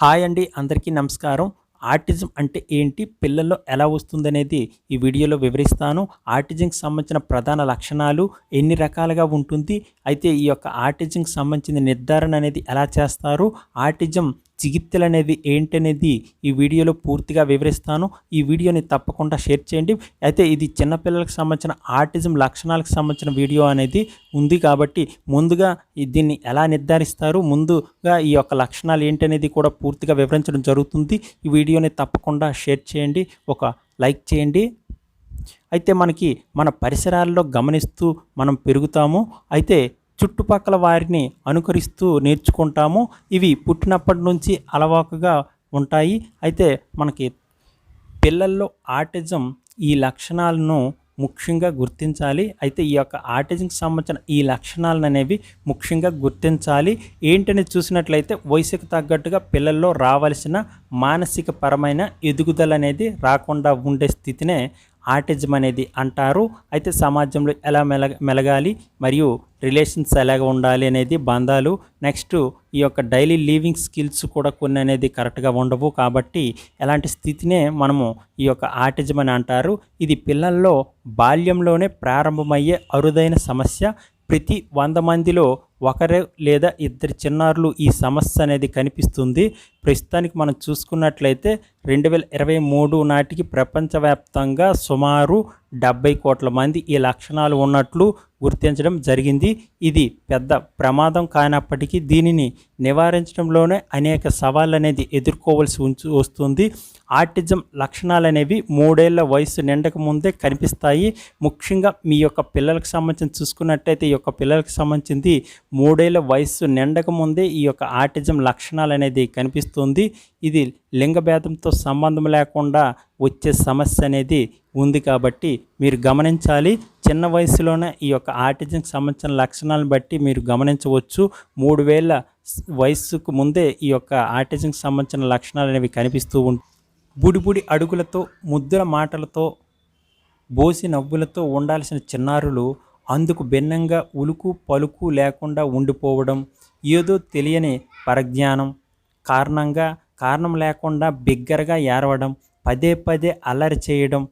Hi అండి అందరికీ నమస్కారం. ఆర్టిజం అంటే ఏంటి పిల్లల్లో ఎలా వస్తుందనేది ఈ వీడియోలో వివరిస్తాను. ఆర్టిజంకి సంబంధించిన ప్రధాన లక్షణాలు ఎన్ని రకాలుగా ఉంటుంది అయితే ఈ యొక్క ఆర్టిజంకి సంబంధించిన నిర్ధారణ అనేది ఎలా చేస్తారు ఆర్టిజం చికిత్సలు అనేది ఏంటనేది ఈ వీడియోలో పూర్తిగా వివరిస్తాను. ఈ వీడియోని తప్పకుండా షేర్ చేయండి. అయితే ఇది చిన్నపిల్లలకు సంబంధించిన ఆర్టిజం లక్షణాలకు సంబంధించిన వీడియో అనేది ఉంది కాబట్టి ముందుగా దీన్ని ఎలా నిర్ధారిస్తారు ముందుగా ఈ యొక్క లక్షణాలు ఏంటనేది కూడా పూర్తిగా వివరించడం జరుగుతుంది. ఈ వీడియోని తప్పకుండా షేర్ చేయండి ఒక లైక్ చేయండి. అయితే మనకి మన పరిసరాల్లో గమనిస్తూ మనం పెరుగుతాము. అయితే చుట్టుపక్కల వారిని అనుకరిస్తూ నేర్చుకుంటాము. ఇవి పుట్టినప్పటి నుంచి అలవాకుగా ఉంటాయి. అయితే మనకి పిల్లల్లో ఆటిజం ఈ లక్షణాలను ముఖ్యంగా గుర్తించాలి. అయితే ఈ యొక్క ఆటిజంకి సంబంధించిన ఈ లక్షణాలను అనేవి ముఖ్యంగా గుర్తించాలి. ఏంటని చూసినట్లయితే వయసుకు తగ్గట్టుగా పిల్లల్లో రావాల్సిన మానసిక పరమైన ఎదుగుదల అనేది రాకుండా ఉండే స్థితినే ఆర్టిజం అనేది అంటారు. అయితే సమాజంలో ఎలా మెల మెలగాలి మరియు రిలేషన్స్ ఎలాగ ఉండాలి అనేది బంధాలు. నెక్స్ట్ ఈ యొక్క డైలీ లివింగ్ స్కిల్స్ కూడా కొన్ని అనేది కరెక్ట్గా ఉండవు. కాబట్టి ఎలాంటి స్థితినే మనము ఈ యొక్క ఆర్టిజం అని అంటారు. ఇది పిల్లల్లో బాల్యంలోనే ప్రారంభమయ్యే అరుదైన సమస్య. ప్రతి వంద మందిలో ఒకరే లేదా ఇద్దరు చిన్నారులు ఈ సమస్య అనేది కనిపిస్తుంది. ప్రస్తుతానికి మనం చూసుకున్నట్లయితే రెండు వేల ఇరవై మూడు నాటికి ప్రపంచవ్యాప్తంగా సుమారు డెబ్బై కోట్ల మంది ఈ లక్షణాలు ఉన్నట్లు గుర్తించడం జరిగింది. ఇది పెద్ద ప్రమాదం కానప్పటికీ దీనిని నివారించడంలోనే అనేక సవాళ్ళు అనేది ఎదుర్కోవాల్సి ఉంచు వస్తుంది. ఆటిజం లక్షణాలు అనేవి మూడేళ్ళ వయసు నిండక ముందే కనిపిస్తాయి. ముఖ్యంగా మీ యొక్క పిల్లలకు సంబంధించి చూసుకున్నట్టయితే ఈ యొక్క పిల్లలకు సంబంధించింది మూడేళ్ళ వయస్సు నిండక ముందే ఈ యొక్క ఆటిజం లక్షణాలు అనేది కనిపిస్తుంది. ఇది లింగభేదంతో సంబంధం లేకుండా వచ్చే సమస్య అనేది ఉంది కాబట్టి మీరు గమనించాలి. చిన్న వయసులోనే ఈ యొక్క ఆటిజంకి సంబంధించిన లక్షణాలను బట్టి మీరు గమనించవచ్చు. మూడు వేల వయస్సుకు ముందే ఈ యొక్క ఆటిజంకి సంబంధించిన లక్షణాలు అనేవి కనిపిస్తూ ఉంటాయి బుడిబుడి అడుగులతో ముద్దుల మాటలతో బోసి నవ్వులతో ఉండాల్సిన చిన్నారులు అందుకు భిన్నంగా ఉలుకు పలుకు లేకుండా ఉండిపోవడం ఏదో తెలియని పరజ్ఞానం. కారణంగా కారణం లేకుండా బిగ్గరగా ఏడవడం పదే పదే అల్లరి చేయడం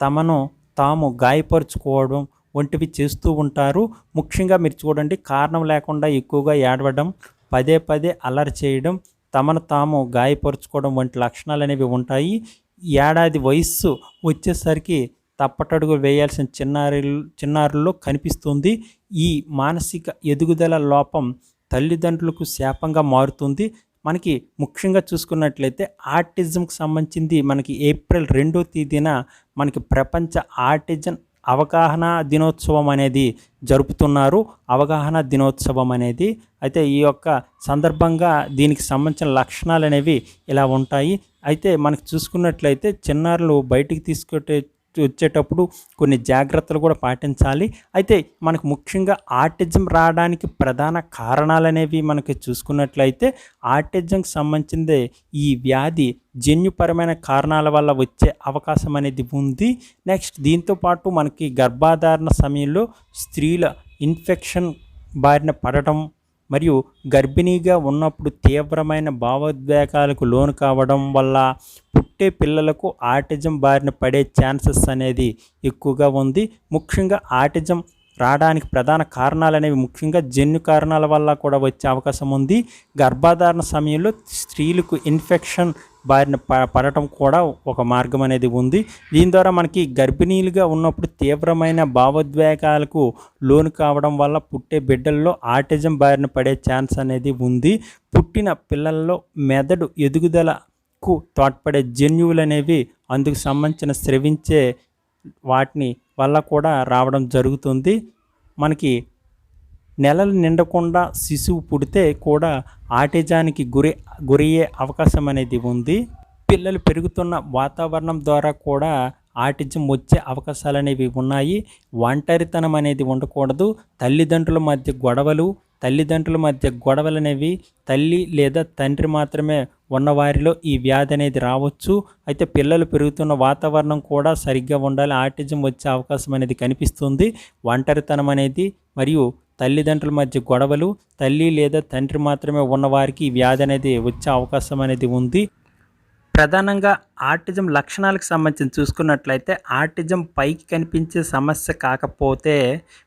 తమను తాము గాయపరుచుకోవడం వంటివి చేస్తూ ఉంటారు. ముఖ్యంగా మీరు చూడండి కారణం లేకుండా ఎక్కువగా ఏడవడం పదే పదే అల్లరి చేయడం తమను తాము గాయపరుచుకోవడం వంటి లక్షణాలు అనేవి ఉంటాయి. ఏడాది వయస్సు వచ్చేసరికి తప్పటడుగు వేయాల్సిన చిన్నారి చిన్నారుల్లో కనిపిస్తుంది. ఈ మానసిక ఎదుగుదల లోపం తల్లిదండ్రులకు శాపంగా మారుతుంది. మనకి ముఖ్యంగా చూసుకున్నట్లయితే ఆర్టిజంకి సంబంధించింది మనకి ఏప్రిల్ రెండో తేదీన మనకి ప్రపంచ ఆర్టిజం అవగాహన దినోత్సవం అనేది జరుపుతున్నారు. అవగాహన దినోత్సవం అనేది అయితే ఈ యొక్క సందర్భంగా దీనికి సంబంధించిన లక్షణాలు అనేవి ఇలా ఉంటాయి. అయితే మనకి చూసుకున్నట్లయితే చిన్నారులు బయటికి తీసుకొట్టే వచ్చేటప్పుడు కొన్ని జాగ్రత్తలు కూడా పాటించాలి. అయితే మనకు ముఖ్యంగా ఆర్టిజం రావడానికి ప్రధాన కారణాలు అనేవి మనకి చూసుకున్నట్లయితే ఆర్టిజంకి సంబంధించిందే ఈ వ్యాధి జన్యుపరమైన కారణాల వల్ల వచ్చే అవకాశం అనేది ఉంది. నెక్స్ట్ దీంతో పాటు మనకి గర్భాధారణ సమయంలో స్త్రీల ఇన్ఫెక్షన్ బారిన పడటం మరియు గర్భిణీగా ఉన్నప్పుడు తీవ్రమైన భావోద్వేగాలకు లోను కావడం వల్ల పుట్టే పిల్లలకు ఆటిజం బారిన పడే ఛాన్సెస్ అనేది ఎక్కువగా ఉంది. ముఖ్యంగా ఆటిజం రావడానికి ప్రధాన కారణాలు అనేవి ముఖ్యంగా జన్యు కారణాల వల్ల కూడా వచ్చే అవకాశం ఉంది. గర్భధారణ సమయంలో స్త్రీలకు ఇన్ఫెక్షన్ బారిన ప పడటం కూడా ఒక మార్గం అనేది ఉంది. దీని ద్వారా మనకి గర్భిణీలుగా ఉన్నప్పుడు తీవ్రమైన భావోద్వేగాలకు లోను కావడం వల్ల పుట్టే బిడ్డల్లో ఆటిజం బారిన పడే ఛాన్స్ అనేది ఉంది. పుట్టిన పిల్లల్లో మెదడు ఎదుగుదలకు తోడ్పడే జన్యువులు అనేవి అందుకు సంబంధించిన స్రవించే వాటిని వల్ల కూడా రావడం జరుగుతుంది. మనకి నెలలు నిండకుండా శిశువు పుడితే కూడా ఆటిజానికి గురి గురయ్యే అవకాశం అనేది ఉంది. పిల్లలు పెరుగుతున్న వాతావరణం ద్వారా కూడా ఆటిజం వచ్చే అవకాశాలు అనేవి ఉన్నాయి. ఒంటరితనం అనేది ఉండకూడదు. తల్లిదండ్రుల మధ్య గొడవలు తల్లిదండ్రుల మధ్య గొడవలు అనేవి తల్లి లేదా తండ్రి మాత్రమే ఉన్నవారిలో ఈ వ్యాధి అనేది రావచ్చు. అయితే పిల్లలు పెరుగుతున్న వాతావరణం కూడా సరిగ్గా ఉండాలి. ఆటిజం వచ్చే అవకాశం అనేది కనిపిస్తుంది. ఒంటరితనం అనేది మరియు తల్లిదండ్రుల మధ్య గొడవలు తల్లి లేదా తండ్రి మాత్రమే ఉన్నవారికి ఈ వ్యాధి అనేది వచ్చే అవకాశం అనేది ఉంది. ప్రధానంగా ఆర్టిజం లక్షణాలకు సంబంధించి చూసుకున్నట్లయితే ఆర్టిజం పైకి కనిపించే సమస్య కాకపోతే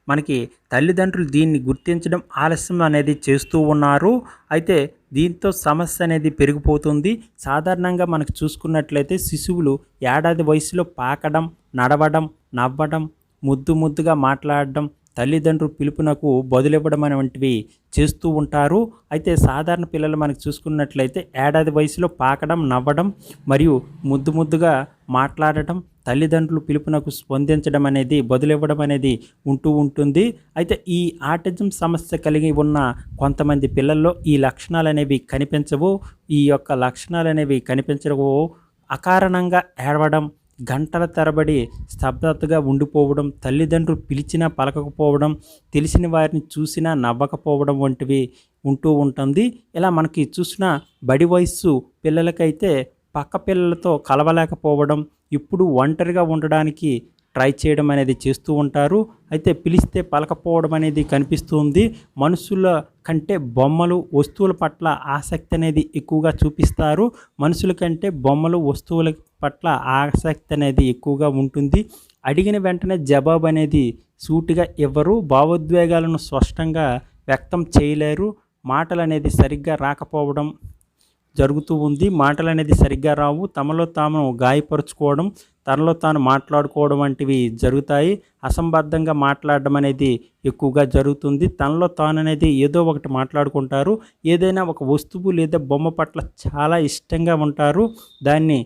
మనకి తల్లిదండ్రులు దీన్ని గుర్తించడం ఆలస్యం అనేది చేస్తూ ఉన్నారు. అయితే దీంతో సమస్య అనేది పెరిగిపోతుంది. సాధారణంగా మనకు చూసుకున్నట్లయితే శిశువులు ఏడాది వయసులో పాకడం నడవడం నవ్వడం ముద్దు ముద్దుగా మాట్లాడడం తల్లిదండ్రులు పిలుపునకు బదులివ్వడం వంటివి చేస్తూ ఉంటారు. అయితే సాధారణ పిల్లలు మనకు చూసుకున్నట్లయితే ఏడాది వయసులో పాకడం నవ్వడం మరియు ముద్దు ముద్దుగా మాట్లాడటం తల్లిదండ్రులు పిలుపునకు స్పందించడం అనేది బదులివ్వడం అనేది ఉంటూ ఉంటుంది. అయితే ఈ ఆటిజం సమస్య కలిగి ఉన్న కొంతమంది పిల్లల్లో ఈ లక్షణాలు అనేవి కనిపించవు. ఈ యొక్క లక్షణాలు అనేవి కనిపించవు. అకారణంగా ఏడవడం గంటల తరబడి స్తబ్దతగా ఉండిపోవడం తల్లిదండ్రులు పిలిచినా పలకకపోవడం తెలిసిన వారిని చూసినా నవ్వకపోవడం వంటివి ఉంటూ ఉంటుంది. ఇలా మనకి చూసిన బడి వయస్సు పిల్లలకైతే పక్క పిల్లలతో కలవలేకపోవడం ఇప్పుడు ఒంటరిగా ఉండడానికి ట్రై చేయడం అనేది చేస్తూ ఉంటారు. అయితే పిలిస్తే పలకపోవడం అనేది కనిపిస్తుంది మనుషుల కంటే బొమ్మలు వస్తువుల పట్ల ఆసక్తి అనేది ఎక్కువగా చూపిస్తారు. మనుషుల కంటే బొమ్మలు వస్తువుల పట్ల ఆసక్తి అనేది ఎక్కువగా ఉంటుంది. అడిగిన వెంటనే జవాబు అనేది సూటిగా ఇవ్వరు. భావోద్వేగాలను స్పష్టంగా వ్యక్తం చేయలేరు. మాటలు అనేది సరిగ్గా రాకపోవడం జరుగుతూ ఉంది. మాటలు అనేది సరిగ్గా రావు. తమలో తాము గాయపరుచుకోవడం తనలో తాను మాట్లాడుకోవడం వంటివి జరుగుతాయి. అసంబద్ధంగా మాట్లాడడం అనేది ఎక్కువగా జరుగుతుంది. తనలో తాను అనేది ఏదో ఒకటి మాట్లాడుకుంటారు. ఏదైనా ఒక వస్తువు లేదా బొమ్మ పట్ల చాలా ఇష్టంగా ఉంటారు. దాన్ని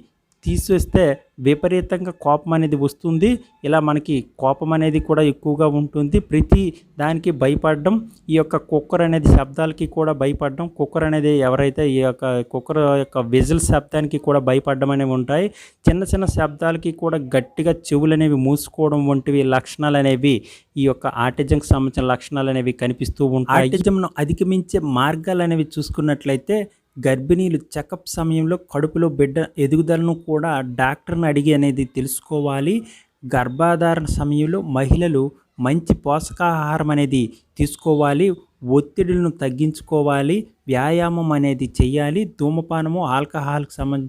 తీసేస్తే విపరీతంగా కోపం అనేది వస్తుంది. ఇలా మనకి కోపం అనేది కూడా ఎక్కువగా ఉంటుంది. ప్రతి దానికి భయపడడం ఈ యొక్క కుక్కర్ అనేది శబ్దాలకి కూడా భయపడడం కుక్కర్ అనేది ఎవరైతే ఈ యొక్క కుక్కర్ యొక్క విజిల్ శబ్దానికి కూడా భయపడడం అనేవి ఉంటాయి. చిన్న చిన్న శబ్దాలకి కూడా గట్టిగా చెవులు అనేవి మూసుకోవడం వంటివి లక్షణాలు అనేవి ఈ యొక్క ఆటిజంకి సంబంధించిన లక్షణాలు అనేవి కనిపిస్తూ ఉంటాయి. ఆటిజంను అధిగమించే మార్గాలు అనేవి చూసుకున్నట్లయితే గర్భిణీలు చెకప్ సమయంలో కడుపులో బిడ్డ ఎదుగుదలను కూడా డాక్టర్ని అడిగి అనేది తెలుసుకోవాలి. గర్భాధారణ సమయంలో మహిళలు మంచి పోషకాహారం అనేది తీసుకోవాలి. ఒత్తిడులను తగ్గించుకోవాలి. వ్యాయామం అనేది చేయాలి ధూమపానము ఆల్కహాల్కి సంబంధ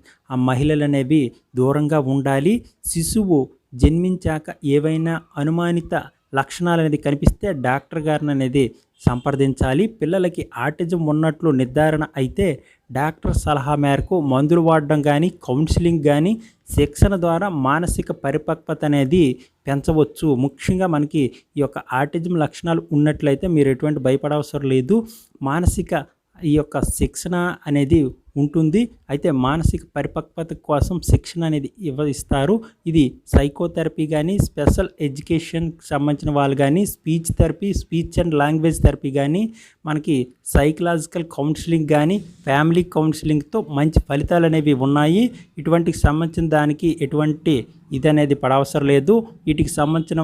మహిళలు అనేవి దూరంగా ఉండాలి. శిశువు జన్మించాక ఏవైనా అనుమానిత లక్షణాలు అనేది కనిపిస్తే డాక్టర్ గారిని అనేది సంప్రదించాలి. పిల్లలకి ఆటిజం ఉన్నట్లు నిర్ధారణ అయితే డాక్టర్ సలహా మేరకు మందులు వాడడం కానీ కౌన్సిలింగ్ కానీ శిక్షణ ద్వారా మానసిక పరిపక్వత అనేది పెంచవచ్చు. ముఖ్యంగా మనకి ఈ యొక్క ఆటిజం లక్షణాలు ఉన్నట్లయితే మీరు ఎటువంటి భయపడవసరం లేదు. మానసిక ఈ యొక్క శిక్షణ అనేది ఉంటుంది. అయితే మానసిక పరిపక్వత కోసం శిక్షణ అనేది ఇవ్వ ఇస్తారు ఇది సైకోథెరపీ కానీ స్పెషల్ ఎడ్యుకేషన్కి సంబంధించిన వాళ్ళు కానీ speech therapy speech and language therapy కానీ మనకి సైకలాజికల్ కౌన్సిలింగ్ కానీ ఫ్యామిలీ కౌన్సిలింగ్తో మంచి ఫలితాలు అనేవి ఉన్నాయి. ఇటువంటికి సంబంధించిన దానికి ఎటువంటి ఇది అనేది పడవసరం లేదు. వీటికి సంబంధించిన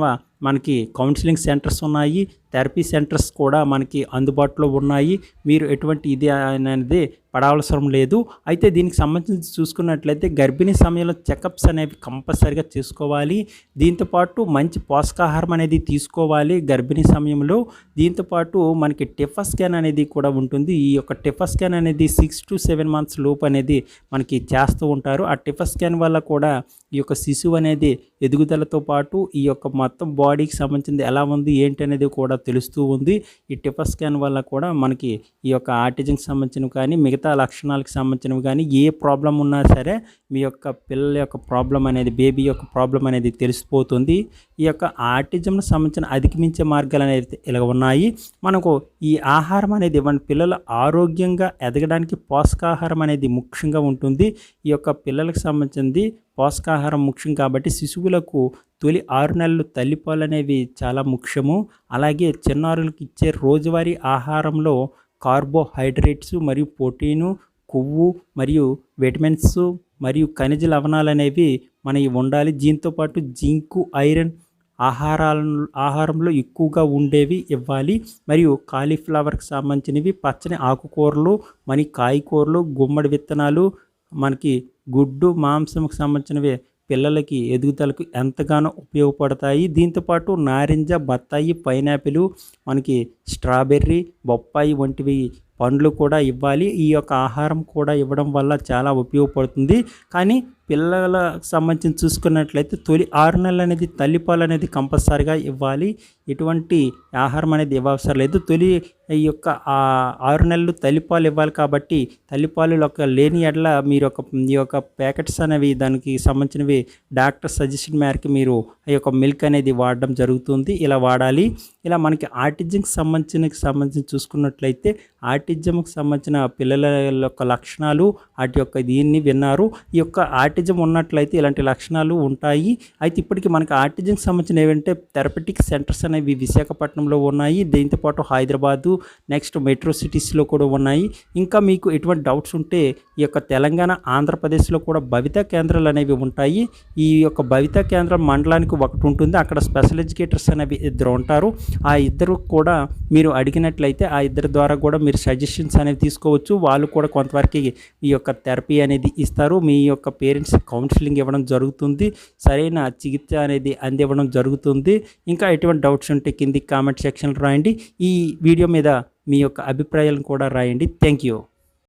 మనకి కౌన్సిలింగ్ సెంటర్స్ ఉన్నాయి. థెరపీ సెంటర్స్ కూడా మనకి అందుబాటులో ఉన్నాయి. మీరు ఎటువంటి ఇది అనేది పడవలసరం లేదు. అయితే దీనికి సంబంధించి చూసుకున్నట్లయితే గర్భిణీ సమయంలో చెకప్స్ అనేవి కంపల్సరిగా చేసుకోవాలి. దీంతోపాటు మంచి పోషకాహారం అనేది తీసుకోవాలి గర్భిణీ సమయంలో. దీంతోపాటు మనకి టిఫా స్కాన్ అనేది కూడా ఉంటుంది. ఈ యొక్క టిఫా స్కాన్ అనేది సిక్స్ టు సెవెన్ మంత్స్ లోపు అనేది మనకి చేస్తూ ఉంటారు. ఆ టిఫా స్కాన్ వల్ల కూడా ఈ యొక్క శిశువు అనేది ఎదుగుదలతో పాటు ఈ యొక్క మొత్తం బాడీకి సంబంధించింది ఎలా ఉంది ఏంటి అనేది కూడా తెలుస్తూ ఉంది. ఈ టిఫా స్కాన్ వల్ల కూడా మనకి ఈ యొక్క ఆర్టిజంకి సంబంధించిన కానీ మిగతా లక్షణాలకు సంబంధించినవి కానీ ఏ ప్రాబ్లం ఉన్నా సరే మీ యొక్క పిల్లల యొక్క ప్రాబ్లం అనేది బేబీ యొక్క ప్రాబ్లం అనేది తెలిసిపోతుంది. ఈ యొక్క ఆర్టిజంకు సంబంధించిన అధిగమించే మార్గాలు అనేది ఇలా ఉన్నాయి. మనకు ఈ ఆహారం అనేది ఇవ్వండి. పిల్లలు ఆరోగ్యంగా ఎదగడానికి పోషకాహారం అనేది ముఖ్యంగా ఉంటుంది. ఈ యొక్క పిల్లలకు సంబంధించింది పోషకాహారం ముఖ్యం కాబట్టి శిశువులకు తొలి ఆరు నెలలు తల్లిపాలు అనేవి చాలా ముఖ్యము. అలాగే చిన్నారులకు ఇచ్చే రోజువారీ ఆహారంలో కార్బోహైడ్రేట్స్ మరియు ప్రోటీను కొవ్వు మరియు విటమిన్స్ మరియు ఖనిజ లవణాలు అనేవి మనకి ఉండాలి. దీంతో పాటు జింకు ఐరన్ ఆహారాల ఆహారంలో ఎక్కువగా ఉండేవి ఇవ్వాలి. మరియు కాలీఫ్లవర్కి సంబంధించినవి పచ్చని ఆకుకూరలు మరి కాయకూరలు గుమ్మడి విత్తనాలు మనకి గుడ్డు మాంసంకి సంబంధించినవి పిల్లలకి ఎదుగుదలకు ఎంతగానో ఉపయోగపడతాయి. దీంతోపాటు నారింజ బత్తాయి పైనాపిల్ మనకి స్ట్రాబెర్రీ బొప్పాయి వంటివి పండ్లు కూడా ఇవ్వాలి. ఈ యొక్క ఆహారం కూడా ఇవ్వడం వల్ల చాలా ఉపయోగపడుతుంది. కానీ పిల్లలకు సంబంధించి చూసుకున్నట్లయితే తొలి ఆరు నెలలు అనేది తల్లిపాలు అనేది కంపల్సరిగా ఇవ్వాలి. ఎటువంటి ఆహారం అనేది ఇవ్వవసరం లేదు. తొలి ఈ యొక్క ఆరు నెలలు తల్లిపాలు ఇవ్వాలి కాబట్టి తల్లిపాలు ఒక లేని ఎడల మీరు ఒక ఈ యొక్క ప్యాకెట్స్ అనేవి దానికి సంబంధించినవి డాక్టర్ సజెషన్ మేరకు మీరు ఈ యొక్క మిల్క్ అనేది వాడడం జరుగుతుంది. ఇలా వాడాలి. ఇలా మనకి ఆర్టిజంకి సంబంధించిన సంబంధించి చూసుకున్నట్లయితే ఆర్టిజంకి సంబంధించిన పిల్లల యొక్క లక్షణాలు వాటి యొక్క దీన్ని విన్నారు. ఈ యొక్క ఆర్టిజం ఉన్నట్లయితే ఇలాంటి లక్షణాలు ఉంటాయి. అయితే ఇప్పటికి మనకి ఆర్టిజంకి సంబంధించిన ఏమంటే థెరపటిక్ సెంటర్స్ అనేవి విశాఖపట్నంలో ఉన్నాయి. దీంతోపాటు హైదరాబాదు నెక్స్ట్ మెట్రో సిటీస్లో కూడా ఉన్నాయి. ఇంకా మీకు ఎటువంటి డౌట్స్ ఉంటే ఈ యొక్క తెలంగాణ ఆంధ్రప్రదేశ్లో కూడా భవితా కేంద్రాలు అనేవి ఉంటాయి. ఈ యొక్క భవితా కేంద్రం మండలానికి ఒకటి ఉంటుంది. అక్కడ స్పెషల్ ఎడ్యుకేటర్స్ అనేవి ఇద్దరు ఉంటారు. ఆ ఇద్దరు కూడా మీరు అడిగినట్లయితే ఆ ఇద్దరి ద్వారా కూడా మీరు సజెషన్స్ అనేవి తీసుకోవచ్చు. వాళ్ళు కూడా కొంతవరకు ఈ యొక్క థెరపీ అనేది ఇస్తారు. మీ యొక్క పేరెంట్స్ కౌన్సిలింగ్ ఇవ్వడం జరుగుతుంది. సరైన చికిత్స అనేది అందివ్వడం జరుగుతుంది. ఇంకా ఎటువంటి డౌట్స్ ఉంటే కింది కామెంట్ సెక్షన్లో రాయండి. ఈ వీడియో మీద మీ యొక్క అభిప్రాయాలను కూడా రాయండి. Thank you.